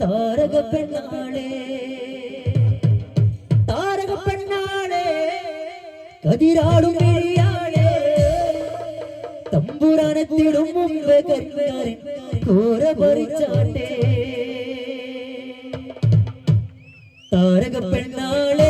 താരക പെണ്ണാളെ താരക പെണ്ണാളെ കതിരാളും മിഴിയാളെ തമ്പുരാനെത്തിടും മുമ്പ് കരിക്കാരൻ കോര പറിച്ചാട്ടെ താരക പെണ്ണാളെ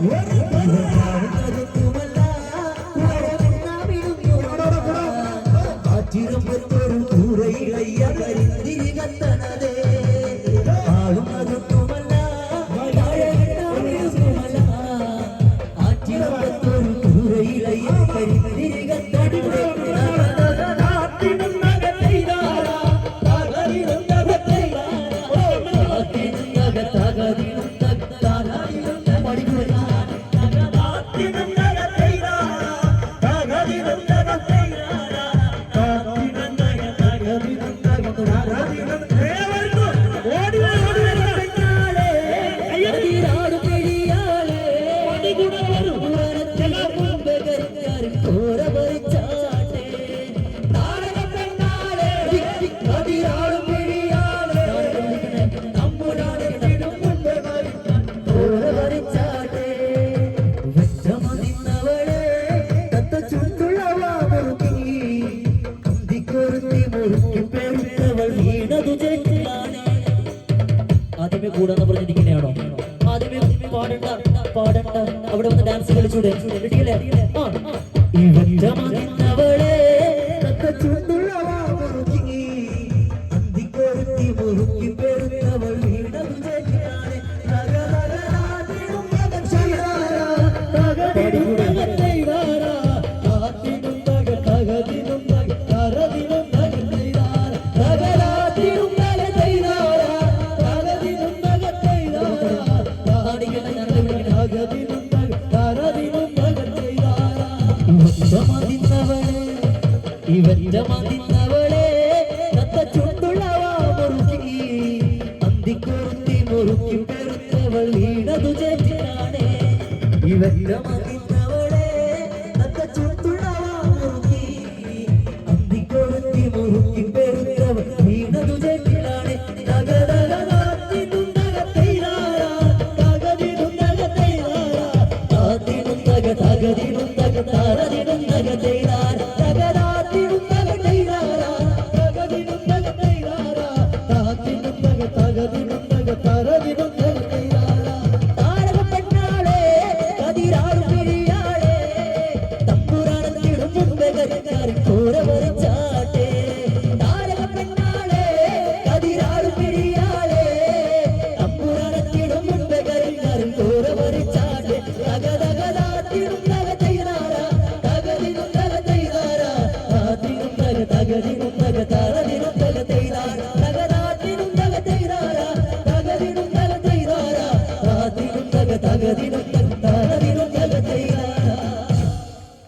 Woo! ആദ്യമേ കൂടാന്ന് പറഞ്ഞിരിക്കുന്നയാണോ? ആദ്യമേ പാടണ്ട പാടണ്ട. അവിടെ വന്ന് ഡാൻസ് കളിച്ചൂടെ? ഇവറ്റ മകൻ അവർ മതിന്നവളെ ഇവറ്റ മതിന്നവളെ തത്ത ചുണ്ടുള്ളവ മുറുക്കി. അന്തിക്കുറുത്തി മുറുക്കി പെരുത്തവൾ ഈടതു ചേച്ചിയാണേ ഇവറ്റ മതിന്നവളെ തത്ത ചുണ്ടുള്ളവ മുറുക്കി. അന്തിക്കുറുത്തി മുറുക്കി தக தகதிடும் தக தரதிடும் தக